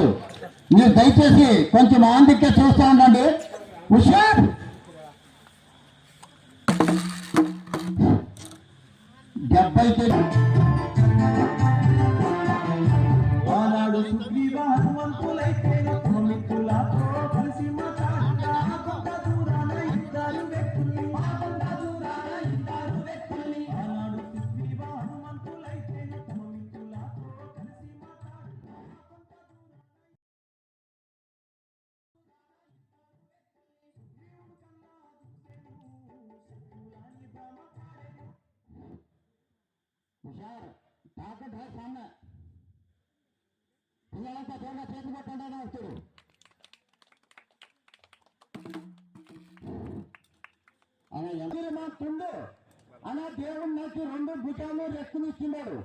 Match మీరు దయచేసి కొంచెం ఆందిక్య చూస్తూ ఉండండి. హుషార్ డెబ్బై ఆనాడు సుగ్రీవ తాకట్ బాగా సన్న పిల్లలంతా చూడ చేతులు పట్టండి వస్తాడు. అలా ఎవరు మా అలా దేవుడు నాకు రెండు భుజాలు రెక్కులు ఇస్తున్నాడు.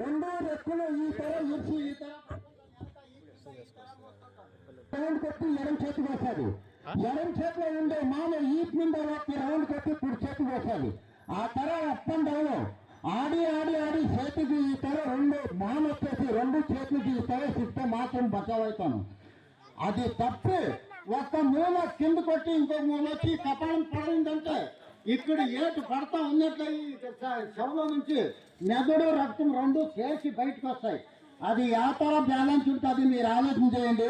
రెండు రెక్కులు ఈ తర ఇచ్చి ఈ తెర రౌండ్ కొట్టి ఎడం చేతి వస్తుంది ఎడం చేతిలో ఉండే మామ ఈ మీద రౌండ్ కొట్టి ఇప్పుడు చేతి వస్తుంది ఆ తర అప్ అండ్ డౌన్ ఆడి ఆడి ఆడి చేతికి ఈ రెండు మామ వచ్చేసి రెండు చేతికి ఈ సిస్టమ్ మాత్రం బచావైతాను. అది తప్పు. ఒక మూల కింద కొట్టి ఇంకో మూల వచ్చి కపాలం పడిందంటే ఇక్కడ ఏటు పడతా ఉన్నట్లయి ఈ శవంలో నుంచి మెదడు రక్తం రెండు చేసి బయటకు వస్తాయి. అది వ్యాపార బ్యాలెన్స్ ఉంటుంది మీరు ఆలోచన చేయండి.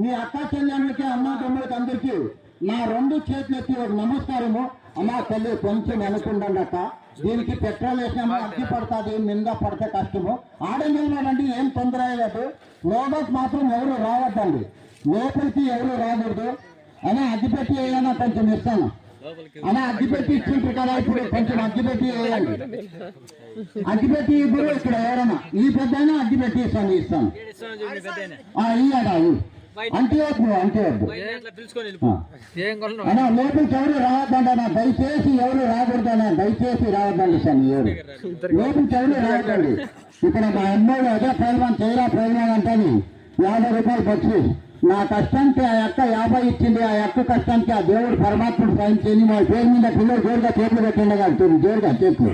మీ అక్క చెల్లెళ్ళకి అమ్మ తమ్ముడికి అందరికీ నా రెండు చేతులు ఎత్తి ఒక నమస్కారము. అమ్మా తల్లి కొంచెం వెనుకుండండి అక్క దీనికి పెట్రోల్ వేసినా అగ్గి పడుతుంది నింద పడితే కష్టము. ఆడనివ్వడండి ఏం తొందర అయ్యలేదు. లోపలికి మాత్రం ఎవరు రావద్దండి. లోపలికి ఎవరు రాకూడదు. అని అగ్గిపెట్టి ఏదైనా కొంచెం ఇస్తాను. అని అగ్గిపెట్టి ఇచ్చింటారు కదా ఇప్పుడు కొంచెం అగ్గిపెట్టి వేయండి అగ్గిపెట్టి ఇప్పుడు ఇక్కడ ఎవరైనా ఈ పెద్ద అగ్గిపెట్టి ఇస్తాను ఇస్తాను. ఆ, ఇయ్యడా ఇయ్యి. అంటే వద్దు అంటే వద్దు పిలుచుకొని ఆ. ఏం కొలను అన్నా లోపలికి ఎవరు రావద్దండి దయచేసి ఎవరు రాకూడదన్నా దయచేసి రావద్దండి సార్ ఎవరు లోపలికి ఎవరు రావద్దండి. ఇక్కడ మా అమ్మోడు అదే ప్రయోజనం చేయరా ప్రయోజనం అంటని యాభై రూపాయలు పచ్చి నా కష్టానికి ఆ యొక్క యాభై ఇచ్చింది ఆ యొక్క కష్టానికి ఆ దేవుడు పరమాత్ముడు సాయం చేయని మా పేరు మీద పిల్లలు జోరుగా చేతులు పెట్టండి కదా జోరుగా చేతులు.